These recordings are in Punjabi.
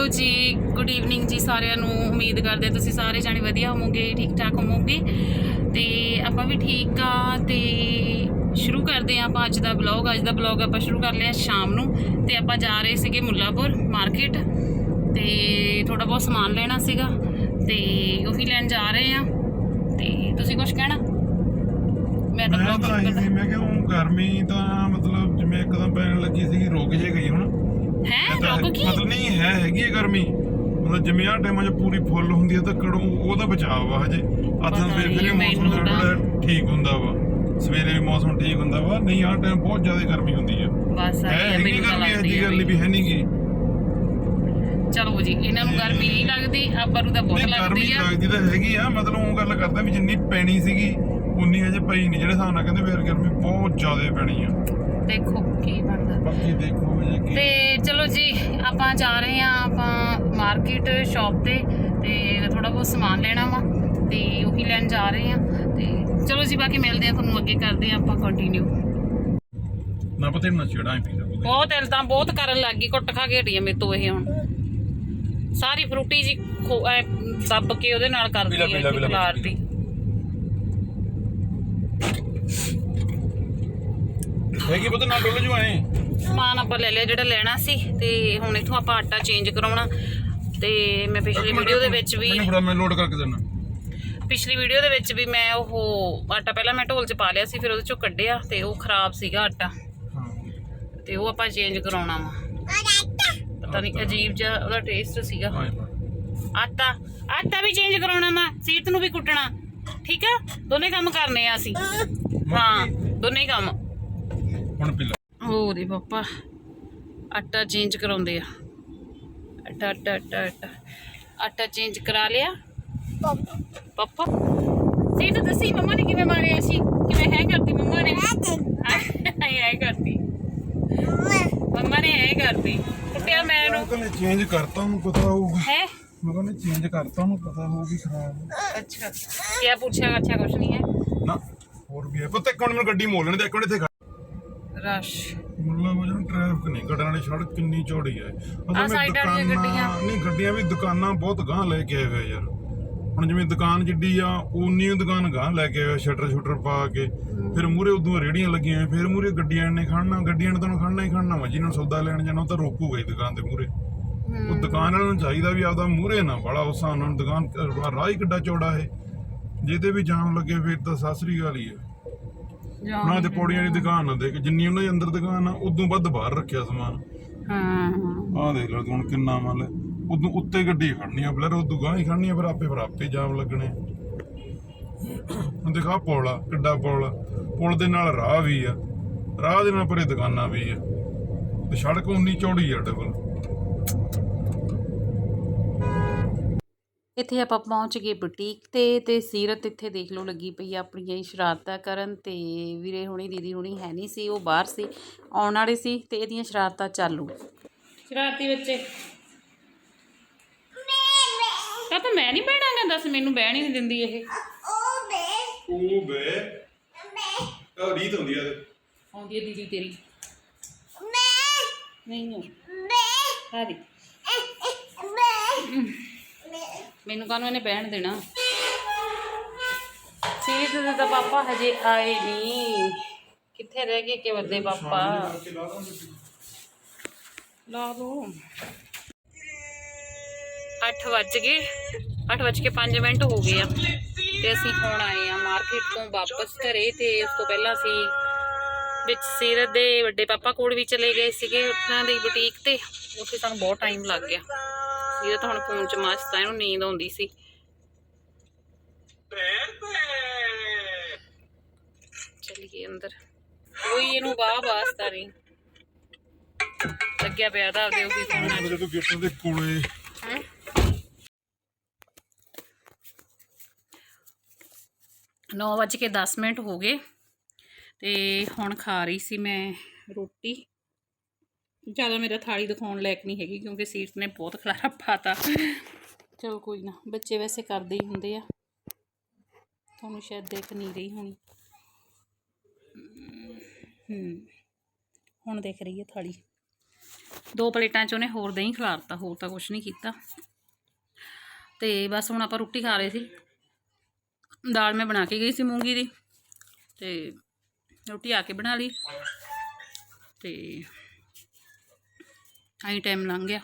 ਹੈਲੋ ਜੀ ਗੁੱਡ ਈਵਨਿੰਗ ਜੀ ਸਾਰਿਆਂ ਨੂੰ। ਉਮੀਦ ਕਰਦੇ ਹਾਂ ਤੁਸੀਂ ਸਾਰੇ ਜਾਣੇ ਵਧੀਆ ਹੋਵੋਗੇ ਠੀਕ ਠਾਕ ਹੋਵੋਗੇ। ਤੇ ਆਪਾਂ ਵੀ ਠੀਕ ਆ ਤੇ ਸ਼ੁਰੂ ਕਰਦੇ ਹਾਂ ਆਪਾਂ ਅੱਜ ਦਾ ਬਲੌਗ ਅੱਜ ਦਾ ਬਲੌਗ ਆਪਾਂ ਸ਼ੁਰੂ ਕਰ ਲਿਆ ਸ਼ਾਮ ਨੂੰ। ਤੇ ਆਪਾਂ ਜਾ ਰਹੇ ਸੀਗੇ ਮੁੱਲਾਪੁਰ ਮਾਰਕੀਟ ਤੇ ਥੋੜਾ ਬਹੁਤ ਸਮਾਨ ਲੈਣਾ ਸੀਗਾ। ਤੇ ਉਹੀ ਲੈਣ ਜਾ ਰਹੇ ਆ ਤੇ ਤੁਸੀਂ ਕੁਝ ਕਹਿਣਾ? ਮੈਂ ਤਾਂ ਬਲੌਗ ਮੈਂ ਕਿਹਾ ਉਹ ਗਰਮੀ ਤਾਂ ਮਤਲਬ ਜਿਵੇਂ ਇੱਕਦਮ ਪੈਣ ਲੱਗੀ ਸੀਗੀ ਰੁਕ ਜੇ ਗਈ ਹੁਣ। ਹੈ? ਇਹ ਰੁਕ ਕੀ? ਮਤਲਬ ਨਹੀਂ ਹੈ ਹੈਗੀ ਹੈ ਗਰਮੀ। ਮਤਲਬ ਜਿਵੇਂ ਆ ਟਾਈਮਾਂ 'ਚ ਪੂਰੀ ਫੁੱਲ ਹੁੰਦੀ ਹੈ ਤਾਂ ਕੜੋਂ ਉਹਦਾ ਬਚਾਅ ਵਾ ਹਜੇ। ਅਥਨ ਫਿਰ ਫਿਰ ਮੌਸਮ ਥੋੜਾ ਠੀਕ ਹੁੰਦਾ ਵਾ। ਸਵੇਰੇ ਵੀ ਮੌਸਮ ਠੀਕ ਹੁੰਦਾ ਵਾ ਨਹੀਂ ਆ ਟਾਈਮ ਬਹੁਤ ਜ਼ਿਆਦਾ ਗਰਮੀ ਹੁੰਦੀ ਆ। ਬਸ ਹੈ ਆਈ ਹੈਗੀ ਮੈਨੂੰ ਗਰਮੀ ਐਦੀ ਗੱਲ ਨਹੀਂ ਵੀ ਹੈ ਨਹੀਂ ਗੀ। ਚਲੋ ਜੀ ਇਹਨਾਂ ਨੂੰ ਗਰਮੀ ਨਹੀਂ ਲੱਗਦੀ ਆਪਾਂ ਨੂੰ ਤਾਂ ਬਹੁਤ ਗਰਮੀ ਲੱਗਦੀ ਆ। ਲੱਗਦੀ ਤਾਂ ਹੈਗੀ ਆ ਮਤਲਬ ਉਹ ਗੱਲ ਕਰਦਾ ਵੀ ਜਿੰਨੀ ਪੈਣੀ ਸੀਗੀ ਉਨੀ ਹਜੇ ਪਈ ਨਹੀਂ ਜਿਹੜੇ ਹਿਸਾਬ ਨਾਲ ਕਹਿੰਦੇ ਫੇਰ ਗਰਮੀ ਬਹੁਤ ਜ਼ਿਆਦਾ ਪੈਣੀ ਆ। ਦੇਖੋ ਕੀ ਬਣਦਾ। ਬਾਕੀ ਦੇਖੋ ਜੇ ਕੀ। ਤੇ ਚਲੋ ਜੀ ਆਪਾਂ ਜਾ ਰਹੇ ਆ ਆਪਾਂ ਮਾਰਕੀਟ ਸ਼ਾਪ ਤੇ ਤੇ ਥੋੜਾ ਬਹੁਤ ਸਮਾਨ ਲੈਣਾ ਵਾ ਤੇ ਉਹੀ ਲੈਣ ਜਾ ਰਹੇ ਆ ਤੇ ਚਲੋ ਜੀ ਬਾਕੀ ਮਿਲਦੇ ਆ ਤੁਹਾਨੂੰ ਅੱਗੇ ਕਰਦੇ ਆ ਆਪਾਂ ਕੰਟੀਨਿਊ ਨਾ ਪਤੇ ਨਾ ਛੇੜਾਂ ਹੀ ਪੀ ਜਾ ਬਹੁਤ ਇਲਜ਼ਾਮ ਬਹੁਤ ਕਰਨ ਲੱਗ ਗਈ ਕੁੱਟ ਖਾ ਕੇ ਹਟੀ ਆ ਮੇਰੇ ਤੋਂ ਇਹ ਹੁਣ। ਸਾਰੀ ਫਰੂਟੀ ਜੀ ਖੋ- ਐਂ ਦੱਬ ਕੇ ਉਹਦੇ ਨਾਲ ਕਰਦੀ ਪੀਲਾ, ਹੈ ਪੀਲਾ, ਪੀਲਾ, ਖਿਲਾਰਦੀ। ਹੈਗੀ ਪਤਾ ਨਾ ਡੁੱਲ ਜੂ ਐ। ਸਮਾਨ ਆਪਾਂ ਲੈ ਲਿਆ ਜਿਹੜਾ ਲੈਣਾ ਸੀ ਤੇ ਹੁਣ ਇਥੋਂ ਆਪਾਂ ਆਟਾ ਚੇਂਜ ਕਰਾਉਣਾ। ਤੇ ਮੈਂ ਪਿਛਲੀ ਵੀਡੀਓ ਦੇ ਵਿੱਚ ਵੀ ਮੈਨੂੰ ਫੜਾ ਮੈਂ ਲੋਡ ਕਰਕੇ ਦੇਣਾ ਪਿਛਲੀ ਵੀਡੀਓ ਦੇ ਵਿੱਚ ਵੀ ਮੈਂ ਉਹ ਆਟਾ ਪਹਿਲਾਂ ਮੈਂ ਢੋਲ 'ਚ ਪਾ ਲਿਆ ਸੀ ਫਿਰ ਉਹਦੇ 'ਚੋਂ ਕੱਢਿਆ ਤੇ ਉਹ ਖਰਾਬ ਸੀਗਾ ਆਟਾ। ਤੇ ਉਹ ਆਪਾਂ ਚੇਂਜ ਕਰਾਉਣਾ ਵਾ। ਪਤਾ ਨਹੀਂ ਅਜੀਬ ਜਿਹਾ ਉਹਦਾ ਟੇਸਟ ਸੀਗਾ। ਆਟਾ। ਆਟਾ ਵੀ ਚੇਂਜ ਕਰਾਉਣਾ ਵਾ ਸੀਤ ਨੂੰ ਵੀ ਕੁੱਟਣਾ। ਠੀਕ ਆ? ਦੋਨੇ ਕੰਮ ਕਰਨੇ ਆ ਅਸੀਂ। ਹਾਂ ਦੋਨੇ ਕੰਮ। ਹੁਣ ਪੀ ਲੈ ਹੋ ਪਾਪਾ ਆਟਾ ਚੇਂਜ ਕਰਾਉਂਦੇ ਆ। ਆਟਾ ਆਟਾ ਆਟਾ ਆਟਾ। ਆਟਾ ਚੇਂਜ ਕਰਾ ਲਿਆ। ਪਾਪਾ ਸੀ ਤਾਂ ਦੱਸੀ ਮੰਮਾ ਨੇ ਕਿਵੇਂ ਮਾਰਿਆ ਸੀ? ਕਿਵੇਂ ਹੈ ਕਰਦੀ ਮੰਮਾ ਨੇ? ਆਏ ਆਏ ਕਰਦੀ ਮੰਮਾ ਨੇ। ਐ ਕਰਦੀ ਕੁੱਟਿਆ ਮੈਂ ਮੈਂ ਇਹਨੂੰ। ਕਹਿੰਦਾ ਚੇਂਜ ਕਰਤਾ ਉਹਨੂੰ ਪਤਾ ਹੋਊਗਾ। ਹੈ? ਮੈਂ ਕਹਿੰਦਾ ਚੇਂਜ ਕਰਤਾ ਉਹਨੂੰ ਪਤਾ ਹੋਊਗੀ ਖਰਾਬ। ਅੱਛਾ। ਕੀ ਪੁੱਛਿਆ ਅੱਛਾ ਕੁਛ ਨਹੀਂ ਹੈ। ਨਾ ਹੋਰ ਵੀ ਹੈ। ਪਤਾ ਇੱਕ ਮਿੰਟ ਮੈਨੂੰ ਗੱਡੀ ਮੋੜ ਲੈਣ ਦੇ ਇੱਕ ਮਿੰਟ ਇੱਥੇ ਖੜ। ਰਸ਼। ਮੁੱਲਾ ਵਜਨ ਟ੍ਰੈਫਿਕ ਨਹੀਂ ਗੱਡਣ ਵਾਲੀ ਸੜਕ ਕਿੰਨੀ ਚੌੜੀ ਹੈ। ਵਿੱਚ ਸਾਈਡਾਂ ਦੀਆਂ ਗੱਡੀਆਂ। ਨਹੀਂ ਗੱਡੀਆਂ ਵੀ ਦੁਕਾਨਾਂ ਬਹੁਤ ਗਾਂ ਲੈ ਕੇ ਆਏ ਹੋਏ ਯਾਰ। ਹੁਣ ਜਿਵੇਂ ਦੁਕਾਨ ਜਿੱਡੀ ਆ ਉਨੀ ਓ ਦੁਕਾਨ ਗਾਂ ਲੈ ਕੇ ਆਏ ਸ਼ਟਰ ਸ਼ੁਟਰ ਪਾ ਕੇ। ਫਿਰ ਮੂਰੇ ਉਦੋਂ ਰੇੜੀਆਂ ਲੱਗੀਆਂ ਫਿਰ ਮੂਰੇ ਗੱਡੀਆਂ ਨੇ ਖੜਨਾ ਗੱਡੀਆਂ ਨੇ ਤਾਂ ਖੜਨਾ ਹੀ ਖੜਨਾ ਵਾ ਜਿਹਨਾਂ ਨੂੰ ਸੌਦਾ ਲੈਣ ਜਾਣਾ ਉਹ ਤਾਂ ਰੋਕੂਗਾ ਹੀ ਦੁਕਾਨ ਦੇ ਮੂਰੇ ਉਹ ਦੁਕਾਨ ਵਾਲਿਆਂ ਨੂੰ ਚਾਹੀਦਾ ਵੀ ਆਪਦਾ ਮੂਰੇ ਨਾ ਬੜਾ ਉਸ ਹਿਸਾਬ ਨਾਲ ਦੁਕਾਨ ਰਾਹ ਹੀ ਕਿੱਡਾ ਚੌੜਾ ਹੈ। ਜਿਹਦੇ ਵੀ ਜਾਮ ਲੱਗੇ ਫਿਰ ਤਾਂ ਸਾਸਰੀ ਵਾਲੀ ਹੈ। ਉਹਨਾਂ ਦੇ ਪੌੜੀਆਂ ਦੀ ਦੁਕਾਨ ਨਾ ਦੇਖ ਜਿੰਨੀ ਉਹਨਾਂ ਦੇ ਅੰਦਰ ਦੁਕਾਨ ਆ ਉਦੋਂ ਵੱਧ ਬਾਹਰ ਰੱਖਿਆ ਸਮਾਨ। ਹਾਂ। ਆਹ ਦੇਖ ਲਓ ਤੂੰ ਹੁਣ ਕਿੰਨਾ ਮੰਨ ਲੈ ਉਦੋਂ ਉੱਤੇ ਗੱਡੀ ਖੜਨੀ ਆ ਬਲਰ ਉਦੋਂ ਗਾਂ ਹੀ ਖੜਨੀ ਆ ਫਿਰ ਆਪੇ ਫਿਰ ਆਪੇ ਜਾਮ ਲੱਗਣੇ। ਹੁਣ ਦੇਖਾ ਪੁਲ ਆ ਕਿੱਡਾ ਪੁਲ ਆ। ਪੁਲ ਦੇ ਨਾਲ ਰਾਹ ਵੀ ਆ। ਰਾਹ ਦੇ ਨਾਲ ਪਰੇ ਦੁਕਾਨਾਂ ਵੀ ਆ। ਤੇ ਸੜਕ ਉਨੀ ਚੌੜੀ ਆ ਡਬਲ ਇੱਥੇ ਆਪਾਂ ਪਹੁੰਚ ਗਏ ਬੁਟੀਕ ਤੇ ਤੇ ਸੀਰਤ ਇੱਥੇ ਦੇਖ ਲਓ ਲੱਗੀ ਪਈ ਆ ਆਪਣੀਆਂ ਹੀ ਸ਼ਰਾਰਤਾਂ ਕਰਨ ਤੇ ਵੀਰੇ ਹੁਣੀ ਦੀਦੀ ਹੁਣੀ ਹੈ ਨਹੀਂ ਸੀ ਉਹ ਬਾਹਰ ਸੀ ਆਉਣ ਵਾਲੇ ਸੀ ਤੇ ਇਹਦੀਆਂ ਸ਼ਰਾਰਤਾਂ ਚਾਲੂ। ਸ਼ਰਾਰਤੀ ਬੱਚੇ। ਕਾ ਤਾਂ ਮੈਂ ਨਹੀਂ ਬਹਿਣਾਗਾ ਦੱਸ ਮੈਨੂੰ ਬਹਿਣ ਹੀ ਨਹੀਂ ਦਿੰਦੀ ਇਹ। ਉਹ ਬੇ। ਉਹ ਰੀਤ ਹੁੰਦੀ ਆ। ਆਉਂਦੀ ਹੈ ਦੀਦੀ ਤੇਰੀ। ਨਹੀਂ ਹੈ। ਹਾਦੀ ਮੈਨੂੰ ਕਾਹਨੂੰ ਇਹਨੇ ਬਹਿਣ ਦੇਣਾ? ਸੀਰਤ ਦੇ ਤਾਂ ਪਾਪਾ ਹਜੇ ਆਏ ਨਹੀਂ। ਕਿੱਥੇ ਰਹਿ ਗਏ ਕਿ ਵੱਡੇ ਪਾਪਾ? ਲਾ ਦੋ। 8 ਵੱਜ ਗਏ। 8 ਵੱਜ ਕੇ 5 ਮਿੰਟ ਹੋ ਗਏ ਆ। ਤੇ ਅਸੀਂ ਹੁਣ ਆਏ ਆ ਮਾਰਕੀਟ ਤੋਂ ਵਾਪਸ ਘਰੇ ਤੇ ਉਸ ਤੋਂ ਪਹਿਲਾਂ ਅਸੀਂ ਵਿੱਚ ਸੀਰਤ ਦੇ ਵੱਡੇ ਪਾਪਾ ਕੋਲ ਵੀ ਚਲੇ ਗਏ ਸੀਗੇ ਉਹਨਾਂ ਦੀ ਬੁਟੀਕ ਤੇ। ਉੱਥੇ ਸਾਨੂੰ ਬਹੁਤ ਟਾਈਮ ਲੱਗ ਗਿਆ। ਸੀਰਤ ਹੁਣ ਫੋਨ 'ਚ ਮਸਤ ਆ ਇਹਨੂੰ ਨੀਂਦ ਆਉਂਦੀ ਸੀ। ਚਲੀਏ ਅੰਦਰ। ਕੋਈ ਇਹਨੂੰ ਬਾਹ ਵਾਸਤਾ ਨਹੀਂ ਲੱਗਿਆ ਪਿਆ ਤਾਂ ਆਪਦੇ ਉਹੀ ਫੋਨ ਨਾਲ ਤੋਂ ਗੇਟਾਂ ਦੇ ਕੋਲੇ। ਹੈਂ? ਨੌ ਵੱਜ ਕੇ 10 ਮਿੰਟ ਹੋ ਗਏ। ਤੇ ਹੁਣ ਖਾ ਰਹੀ ਸੀ ਮੈਂ ਰੋਟੀ। ਜ਼ਿਆਦਾ ਮੇਰਾ ਥਾਲੀ ਦਿਖਾਉਣ ਲਾਇਕ ਨਹੀਂ ਹੈਗੀ ਕਿਉਂਕਿ ਸੀਟ ਨੇ ਬਹੁਤ ਖਲਾਰਾ ਪਾਤਾ। ਚਲੋ ਕੋਈ ਨਾ, ਬੱਚੇ ਵੈਸੇ ਕਰਦੇ ਹੀ ਹੁੰਦੇ ਆ। ਤੁਹਾਨੂੰ ਸ਼ਾਇਦ ਦੇਖ ਨਹੀਂ ਰਹੀ ਹੋਣੀ। ਹੂੰ, ਹੁਣ ਦੇਖ ਰਹੀ ਹੈ ਥਾਲੀ। ਦੋ ਪਲੇਟਾਂ 'ਚ ਉਹਨੇ ਹੋਰ ਦਹੀਂ ਖਿਲਾਰਤਾ ਹੋਰ ਤਾਂ ਕੁਝ ਨਹੀਂ ਕੀਤਾ। ਤੇ ਬਸ ਹੁਣ ਆਪਾਂ ਰੋਟੀ ਖਾ ਰਹੇ ਸੀ। ਦਾਲ ਮੈਂ ਬਣਾ ਕੇ ਗਈ ਸੀ ਮੂੰਗੀ ਦੀ। ਤੇ ਰੋਟੀ ਆ ਕੇ ਬਣਾ ਲਈ। ਤੇ ਆਈ ਟਾਈਮ ਲੰਘ ਗਿਆ।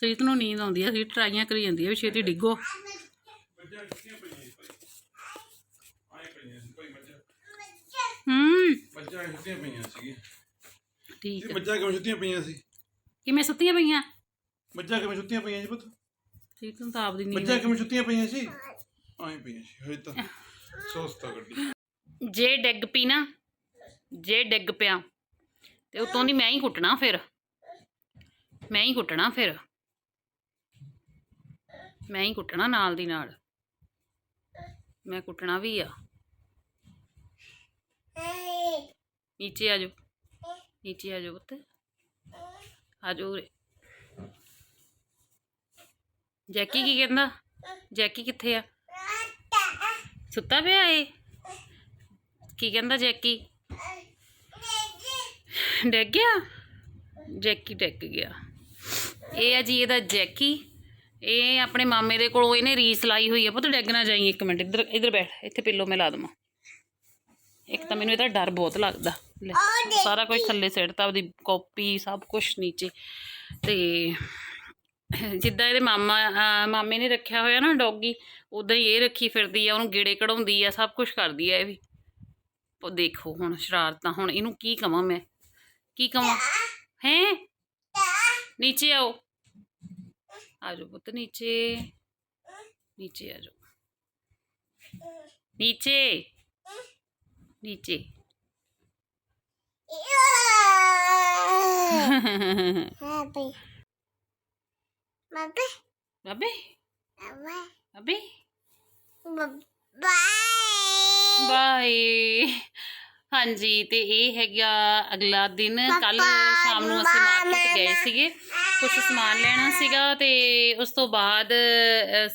ਸੀਤ ਨੂੰ ਨੀਂਦ ਆਉਂਦੀ ਆ ਸੀ ਟਰਾਈਆਂ ਕਰੀ ਜਾਂਦੀ ਆ ਵੀ ਛੇਤੀ ਡਿੱਗੋ। ਹੂੰ। ਛੁੱਟੀਆਂ ਪਈਆਂ ਠੀਕ ਹੈ ਕਿਵੇਂ ਛੁੱਟੀਆਂ ਪਈਆਂ ਸੀ? ਕਿਵੇਂ ਸੁੱਤੀਆਂ ਪਈਆਂ? ਮੱਝਾਂ ਕਿਵੇਂ ਛੁੱਟੀਆਂ ਪਈਆਂ ਸੀ ਪੁੱਤ? ਸੀਤ ਨੂੰ ਤਾਂ ਆਪਦੀ ਨੀਂਦ ਮੱਝਾਂ ਕਿਵੇਂ ਛੁੱਟੀਆਂ ਪਈਆਂ ਸੀ? ਆਏ ਪਈਆਂ ਸੀ ਹਜੇ ਤਾਂ ਸੋਸਤਾ ਗੱਡੀ। ਜੇ ਡਿੱਗ ਪਈ ਨਾ ਜੇ ਡਿੱਗ ਪਿਆ ਤੇ ਉਤੋਂ ਦੀ ਮੈਂ ਹੀ ਕੁੱਟਣਾ ਫਿਰ। ਮੈਂ ਹੀ ਕੁੱਟਣਾ ਫਿਰ। ਮੈਂ ਹੀ ਕੁੱਟਣਾ ਨਾਲ ਦੀ ਨਾਲ। ਮੈਂ ਕੁੱਟਣਾ ਵੀ ਆ। ਨੀਚੇ ਆ ਜਾਓ। ਨੀਚੇ ਆ ਜਾਓ ਪੁੱਤ। ਆ ਜਾਓ ਉਰੇ। ਜੈਕੀ ਕੀ ਕਹਿੰਦਾ? ਜੈਕੀ ਕਿੱਥੇ ਆ? ਸੁੱਤਾ ਪਿਆ ਏ? ਕੀ ਕਹਿੰਦਾ ਜੈਕੀ? ਡਿੱਗ ਗਿਆ? ਜੈਕੀ ਡਿੱਗ ਗਿਆ। ਇਹ ਆ ਜੀ ਇਹਦਾ ਜੈਕੀ। ਇਹ ਆਪਣੇ ਮਾਮੇ ਦੇ ਕੋਲੋਂ ਇਹਨੇ ਰੀਸ ਲਾਈ ਹੋਈ ਆ। ਪੁੱਤ ਡਿੱਗ ਨਾ ਜਾਈ ਇੱਕ ਮਿੰਟ। ਇੱਧਰ ਇੱਧਰ ਬੈਠ। ਇੱਥੇ ਪਿੱਲੋ ਮੈਂ ਲਾ ਦਵਾਂ। ਇੱਕ ਤਾਂ ਮੈਨੂੰ ਇਹਦਾ ਡਰ ਬਹੁਤ ਲੱਗਦਾ। ਲੈ, ਸਾਰਾ ਕੁਝ ਥੱਲੇ ਸਿੱਟਤਾ ਉਹਦੀ ਕਾਪੀ ਸਭ ਕੁਝ ਨੀਚੇ। ਤੇ ਜਿੱਦਾਂ ਇਹਦੇ ਮਾਮਾ ਮਾਮੇ ਨੇ ਰੱਖਿਆ ਹੋਇਆ ਨਾ ਡੌਗੀ ਉਦਾਂ ਹੀ ਇਹ ਰੱਖੀ ਫਿਰਦੀ ਆ। ਉਹਨੂੰ ਗੇੜੇ ਕਢਾਉਂਦੀ ਆ। ਸਭ ਕੁਝ ਕਰਦੀ ਆ ਇਹ ਵੀ। ਦੇਖੋ ਹੁਣ ਸ਼ਰਾਰਤਾਂ ਹੁਣ ਇਹਨੂੰ ਕੀ ਕਵਾਂ ਮੈਂ? ਕੀ ਕਵਾਂ? ਹੈ? ਨੀਚੇ ਆਓ। ਆ ਜਾਓ ਪੁੱਤ ਨੀਚੇ। ਨੀਚੇ ਆ ਜਾਓ। ਨੀਚੇ। ਨੀਚੇ। Happy. Bye ਬਾਬੇ। bye. ਹਾਂਜੀ ਤੇ ਇਹ ਹੈਗਾ ਅਗਲਾ ਦਿਨ ਕੱਲ ਸ਼ਾਮ ਨੂੰ ਅਸੀਂ ਮਾਰਕੀਟ ਗਏ ਸੀਗੇ ਕੁਝ ਸਮਾਨ ਲੈਣਾ ਸੀਗਾ ਤੇ ਉਸ ਤੋਂ ਬਾਅਦ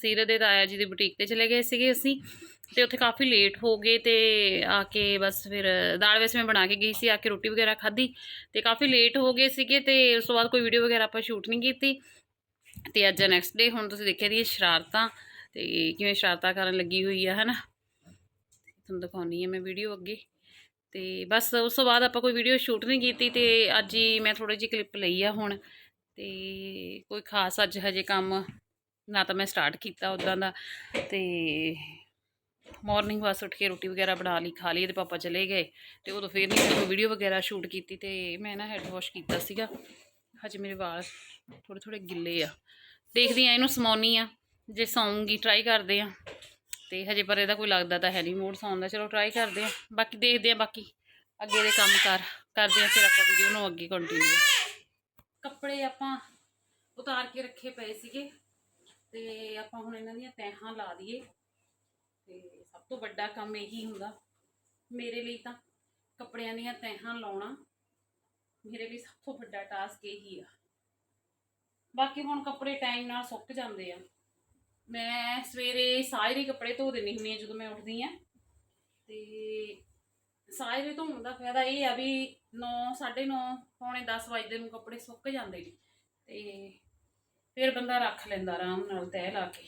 ਸੀਰਤ ਦੇ ਤਾਇਆ ਜੀ ਦੀ ਬੁਟੀਕ ਤੇ ਚਲੇ ਗਏ ਸੀਗੇ ਅਸੀਂ ਤੇ ਉੱਥੇ ਕਾਫੀ ਲੇਟ ਹੋ ਗਏ ਤੇ ਆ ਕੇ ਬਸ ਫਿਰ ਦਾਲ ਵੈਸੇ ਮੈਂ ਬਣਾ ਕੇ ਗਈ ਸੀ ਆ ਕੇ ਰੋਟੀ ਵਗੈਰਾ ਖਾਧੀ ਤੇ ਕਾਫੀ ਲੇਟ ਹੋ ਗਏ ਸੀਗੇ ਤੇ ਉਸ ਤੋਂ ਬਾਅਦ ਕੋਈ ਵੀਡੀਓ ਵਗੈਰਾ ਆਪਾਂ ਸ਼ੂਟ ਨਹੀਂ ਕੀਤੀ। ਤੇ ਅੱਜ ਨੈਕਸਟ ਡੇ ਹੁਣ ਤੁਸੀਂ ਦੇਖਿਆ ਦੀ ਸ਼ਰਾਰਤਾਂ ਤੇ ਕਿਵੇਂ ਸ਼ਰਾਰਤਾਂ ਕਰਨ ਲੱਗੀ ਹੋਈ ਆ ਹਨਾ? ਤੁਹਾਨੂੰ ਦਿਖਾਉਣੀ ਹੈ ਮੈਂ ਵੀਡੀਓ ਅੱਗੇ। ਤੇ ਬਸ ਉਸ ਤੋਂ ਬਾਅਦ ਆਪਾਂ ਕੋਈ ਵੀਡੀਓ ਸ਼ੂਟ ਨਹੀਂ ਕੀਤੀ ਤੇ ਅੱਜ ਹੀ ਮੈਂ ਥੋੜੀ ਜਿਹੀ ਕਲਿੱਪ ਲਈ ਆ ਹੁਣ ਤੇ ਕੋਈ ਖਾਸ ਅੱਜ ਹਜੇ ਕੰਮ ਨਾ ਤਾਂ ਮੈਂ ਸਟਾਰਟ ਕੀਤਾ ਉਦਾਂ ਦਾ ਤੇ ਮਾਰਨਿੰਗ ਬਸ ਉੱਠ ਕੇ ਰੋਟੀ ਵਗੈਰਾ ਬਣਾ ਲਈ, ਖਾ ਲਈ ਤੇ ਪਾਪਾ ਚਲੇ ਗਏ ਤੇ ਉਦੋਂ ਫੇਰ ਨਹੀਂ ਕੋਈ ਵੀਡੀਓ ਵਗੈਰਾ ਸ਼ੂਟ ਕੀਤੀ ਤੇ ਮੈਂ ਨਾ ਹੈਡ ਵਾਸ਼ ਕੀਤਾ ਸੀਗਾ। ਹਜੇ ਮੇਰੇ ਵਾਲ ਥੋੜੇ ਥੋੜੇ ਗਿੱਲੇ ਆ। ਦੇਖਦੀ ਆ ਇਹਨੂੰ ਸਮਾਉਣੀ ਆ, ਜੇ ਸੌਂਗੀ ਟਰਾਈ ਕਰਦੇ ਆ। ਤੇ ਹਜੇ ਪਰ ਇਹਦਾ ਕੋਈ ਲੱਗਦਾ ਤਾਂ ਹੈ ਨਹੀਂ ਮੂਡ ਸੌਣ ਚਲੋ ਟਰਾਈ ਕਰਦੇ ਆ ਬਾਕੀ ਦੇਖਦੇ ਆ ਬਾਕੀ ਅੱਗੇ ਦੇ ਕੰਮ ਕਰ, ਕਰਦੇ ਆ ਫਿਰ ਆਪਾਂ ਵੀਡੀਓ ਨੂੰ ਅੱਗੇ ਕੰਟੀਨਿਊ ਕੱਪੜੇ ਆਪਾਂ ਉਤਾਰ ਕੇ ਰੱਖੇ ਪਏ ਸੀਗੇ ਤੇ ਆਪਾਂ ਹੁਣ ਇਹਨਾਂ ਦੀਆਂ ਤੈਹਾਂ ਲਾ ਦਈਏ। ਤੇ ਸਭ ਤੋਂ ਵੱਡਾ ਕੰਮ ਇਹੀ ਹੁੰਦਾ, ਮੇਰੇ ਲਈ ਤਾਂ ਕੱਪੜਿਆਂ ਦੀਆਂ ਤੈਹਾਂ ਲਾਉਣਾ ਮੇਰੇ ਲਈ ਸਭ ਤੋਂ ਵੱਡਾ ਟਾਸਕ ਇਹੀ ਆ। ਬਾਕੀ ਹੁਣ ਕੱਪੜੇ ਟਾਈਮ ਨਾਲ ਸੁੱਕ ਜਾਂਦੇ ਆ। ਮੈਂ ਸਵੇਰੇ ਸਾਰੇ ਕੱਪੜੇ ਧੋ ਦਿੰਦੀ ਹੁੰਦੀ ਆ ਜਦੋਂ ਮੈਂ ਉੱਠਦੀ ਆ ਤੇ ਸਾਰੇ ਧੋਣ ਦਾ ਫਾਇਦਾ ਇਹ ਆ ਵੀ 9 9:30 ਪੌਣੇ 10 ਵਜੇ ਨੂੰ ਕੱਪੜੇ ਸੁੱਕ ਜਾਂਦੇ ਨੇ। ਤੇ ਫਿਰ ਬੰਦਾ ਰੱਖ ਲੈਂਦਾ ਆਰਾਮ ਨਾਲ ਤਹਿ ਲਾ ਕੇ।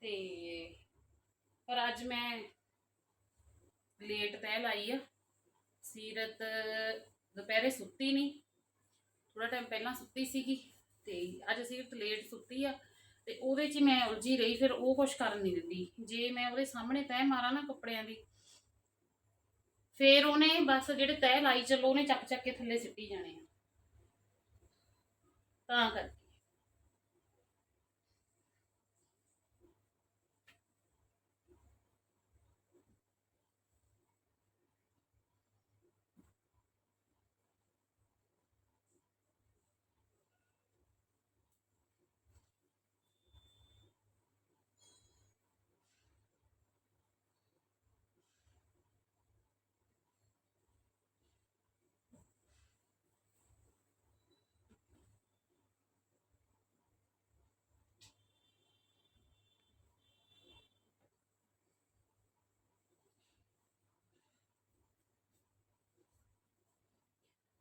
ਤੇ ਪਰ ਅੱਜ ਮੈਂ ਲੇਟ ਤਹਿ ਲਾਈ ਆ। ਸੀਰਤ ਦੁਪਹਿਰੇ ਸੁੱਤੀ ਨਹੀਂ। ਥੋੜਾ ਟਾਈਮ ਪਹਿਲਾਂ ਸੁੱਤੀ ਸੀਗੀ। ਤੇ ਅੱਜ ਸੀਰਤ ਲੇਟ ਸੁੱਤੀ ਆ। ਤੇ ਉਹਦੇ 'ਚ ਹੀ ਮੈਂ ਉਲਝੀ ਰਹੀ, ਫਿਰ ਉਹ ਕੁਛ ਕਰਨ ਨਹੀਂ ਦਿੰਦੀ। ਜੇ ਮੈਂ ਉਹਦੇ ਸਾਹਮਣੇ ਤਹਿ ਮਾਰਾਂ ਨਾ ਕੱਪੜਿਆਂ ਦੀ, ਫਿਰ ਉਹਨੇ ਬਸ ਜਿਹੜੇ ਤਹਿ ਲਾਈ ਚੱਲੋ, ਉਹਨੇ ਚੱਕ ਚੱਕ ਕੇ ਥੱਲੇ ਸਿੱਟੀ ਜਾਣੇ ਆ। ਤਾਂ ਕਰਕੇ।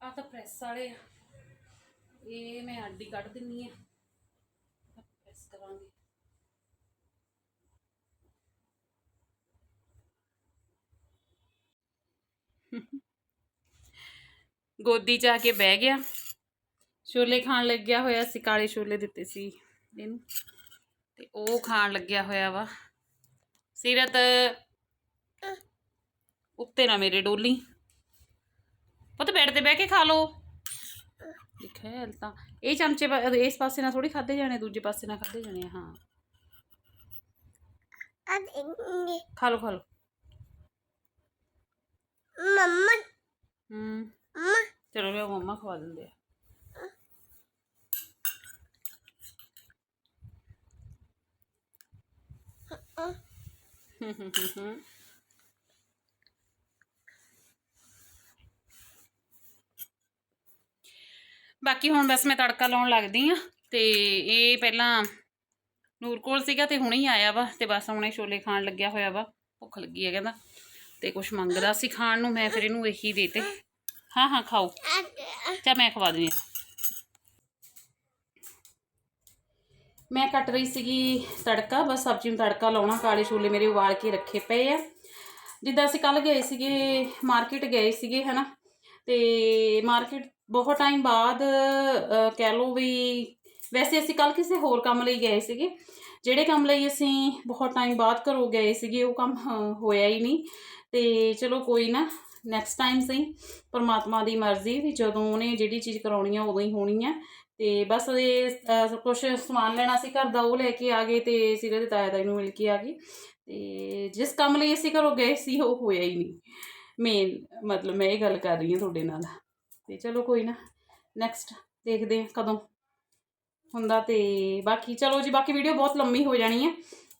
ਆ ਤਾਂ ਪ੍ਰੈਸ ਵਾਲੇ ਆ। ਇਹ ਮੈਂ ਅੱਡੀ ਕੱਢ ਦਿੰਨੀ ਆ। ਪ੍ਰੈਸ ਕਰਾਂਗੇ। ਗੋਦੀ 'ਚ ਆ ਕੇ ਬਹਿ ਗਿਆ। ਛੋਲੇ ਖਾਣ ਲੱਗਿਆ ਹੋਇਆ ਸੀ, ਕਾਲੇ ਛੋਲੇ ਦਿੱਤੇ ਸੀ ਇਹਨੂੰ। ਤੇ ਉਹ ਖਾਣ ਲੱਗਿਆ ਹੋਇਆ ਵਾ। ਸੀਰਤ, ਉੱਤੇ ਨਾ ਮੇਰੇ ਡੋਲੀ। ਪੁੱਤ ਬੈੱਡ ਤੇ ਬਹਿ ਕੇ ਖਾ ਲੋ ਦੇਖਿਆ ਤਾਂ ਇਹ ਚਮਚੇ ਪਾ- ਇਸ ਪਾਸੇ ਨਾਲ ਥੋੜੀ ਖਾਦੇ ਜਾਣੇ ਦੂਜੇ ਪਾਸੇ ਨਾਲ ਖਾਦੇ ਜਾਣੇ ਆ, ਹਾਂ। ਅੱਜ ਇੰਨੇ ਖਾ ਲੋ ਖਾ ਲੋ ਮੰਮਾ। ਹੂੰ। ਮੰਮਾ। ਚਲੋ ਲਿਓ ਮੰਮਾ ਖਵਾ ਦਿੰਦੇ ਆ। ਹੂੰ ਹੂੰ ਹੂੰ ਹੂੰ। ਬਾਕੀ ਹੁਣ ਬਸ ਮੈਂ ਤੜਕਾ ਲਾਉਣ ਲੱਗਦੀ ਆ ਤੇ ਇਹ ਪਹਿਲਾਂ ਨੂਰ ਕੋਲ ਸੀਗਾ ਤੇ ਹੁਣੇ ਹੀ ਆਇਆ ਵਾ ਤੇ ਬਸ ਹੁਣੇ ਛੋਲੇ ਖਾਣ ਲੱਗਿਆ ਹੋਇਆ ਵਾ, ਭੁੱਖ ਲੱਗੀ ਆ ਕਹਿੰਦਾ ਤੇ ਕੁਝ ਮੰਗਦਾ ਸੀ ਖਾਣ ਨੂੰ, ਮੈਂ ਫਿਰ ਇਹਨੂੰ ਇਹੀ ਦੇਤੇ। ਹਾਂ ਹਾਂ, ਖਾਓ। ਅੱਜ ਚਾ ਮੈਂ ਖਵਾ ਦਿੰਦੀ ਮੈਂ ਕੱਟ ਰਹੀ ਸੀਗੀ ਤੜਕਾ, ਬਸ ਸਬਜ਼ੀ ਨੂੰ ਤੜਕਾ ਲਾਉਣਾ, ਕਾਲੇ ਛੋਲੇ ਮੇਰੇ ਉਬਾਲ ਕੇ ਰੱਖੇ ਪਏ ਆ। ਜਿੱਦਾਂ ਅਸੀਂ ਕੱਲ ਗਏ ਸੀਗੇ, ਮਾਰਕੀਟ ਗਏ ਸੀਗੇ, ਹਨਾ? ਤੇ ਮਾਰਕੀਟ ਬਹੁਤ ਟਾਈਮ ਬਾਅਦ ਕਹਿ ਲਓ ਵੀ ਵੈਸੇ ਅਸੀਂ ਕੱਲ ਕਿਸੇ ਹੋਰ ਕੰਮ ਲਈ ਗਏ ਸੀਗੇ, ਜਿਹੜੇ ਕੰਮ ਲਈ ਅਸੀਂ ਬਹੁਤ ਟਾਈਮ ਬਾਅਦ ਘਰੋਂ ਗਏ ਸੀਗੇ, ਉਹ ਕੰਮ ਹੋਇਆ ਹੀ ਨਹੀਂ। ਤੇ ਚਲੋ ਕੋਈ ਨਾ ਨੈਕਸਟ ਟਾਈਮ ਸਹੀ, ਪਰਮਾਤਮਾ ਦੀ ਮਰਜ਼ੀ, ਵੀ ਜਦੋਂ ਉਹਨੇ ਜਿਹੜੀ ਚੀਜ਼ ਕਰਾਉਣੀ ਆ, ਉਦੋਂ ਹੀ ਹੋਣੀ ਆ। ਤੇ ਬਸ ਇਹ ਕੁਝ ਸਮਾਨ ਲੈਣਾ ਸੀ ਘਰ ਦਾ, ਉਹ ਲੈ ਕੇ ਆ ਗਏ ਤੇ ਸਿਰੇ ਦੇ ਤਾਇਆ ਤਾਈ ਨੂੰ ਮਿਲ ਕੇ ਆ ਗਏ। ਤੇ ਜਿਸ ਕੰਮ ਲਈ ਅਸੀਂ ਘਰੋਂ ਗਏ ਸੀ, ਉਹ ਹੋਇਆ ਹੀ ਨਹੀਂ। ਮੇਨ ਮਤਲਬ ਮੈਂ ਇਹ ਗੱਲ ਕਰ ਰਹੀ ਹਾਂ ਤੁਹਾਡੇ ਨਾਲ। ਤੇ ਚਲੋ ਕੋਈ ਨਾ ਨੈਕਸਟ ਦੇਖਦੇ ਹਾਂ ਕਦੋਂ ਹੁੰਦਾ ਤੇ ਬਾਕੀ ਚਲੋ ਜੀ, ਬਾਕੀ ਵੀਡੀਓ ਬਹੁਤ ਲੰਮੀ ਹੋ ਜਾਣੀ ਹੈ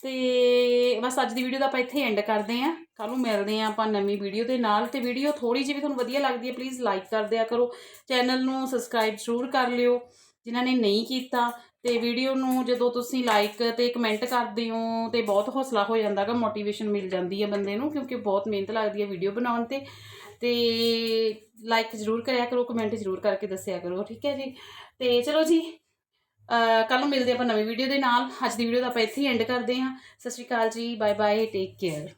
ਤੇ ਬਸ ਅੱਜ ਦੀ ਵੀਡੀਓ ਦਾ ਆਪਾਂ ਇੱਥੇ ਐਂਡ ਕਰਦੇ ਆਂ ਕੱਲ ਨੂੰ ਮਿਲਦੇ ਆਂ ਆਪਾਂ ਨਵੀਂ ਵੀਡੀਓ ਦੇ ਨਾਲ ਤੇ ਵੀਡੀਓ ਥੋੜੀ ਜਿਹੀ ਵੀ ਤੁਹਾਨੂੰ ਵਧੀਆ ਲੱਗਦੀ ਹੈ ਪਲੀਜ਼ ਲਾਈਕ ਕਰ ਦਿਆ ਕਰੋ। ਚੈਨਲ ਨੂੰ ਸਬਸਕ੍ਰਾਈਬ ਜ਼ਰੂਰ ਕਰ ਲਿਓ, ਜਿਨ੍ਹਾਂ ਨੇ ਨਹੀਂ ਕੀਤਾ ਤੇ ਵੀਡੀਓ ਨੂੰ ਜਦੋਂ ਤੁਸੀਂ ਲਾਈਕ ਤੇ ਕਮੈਂਟ ਕਰਦੇ ਹੋ ਤੇ ਬਹੁਤ ਹੌਸਲਾ ਹੋ ਜਾਂਦਾਗਾ ਮੋਟੀਵੇਸ਼ਨ ਮਿਲ ਜਾਂਦੀ ਹੈ ਬੰਦੇ ਨੂੰ ਕਿਉਂਕਿ ਬਹੁਤ ਮਿਹਨਤ ਲੱਗਦੀ ਹੈ ਵੀਡੀਓ ਬਣਾਉਣ ਤੇ। ਤੇ ਲਾਈਕ ਜ਼ਰੂਰ ਕਰਿਆ ਕਰੋ ਕਮੈਂਟ ਜ਼ਰੂਰ ਕਰਕੇ ਦੱਸਿਆ ਕਰੋ, ਠੀਕ ਹੈ ਜੀ? ਤੇ ਚਲੋ ਜੀ ਕੱਲ ਨੂੰ ਮਿਲਦੇ ਆਪਾਂ ਨਵੀਂ ਵੀਡੀਓ ਦੇ ਨਾਲ। ਅੱਜ ਦੀ ਵੀਡੀਓ ਦਾ ਆਪਾਂ ਇੱਥੇ ਹੀ ਐਂਡ ਕਰਦੇ ਹਾਂ। ਸਤਿ ਸ਼੍ਰੀ ਅਕਾਲ ਜੀ ਬਾਏ ਬਾਏ ਟੇਕ ਕੇਅਰ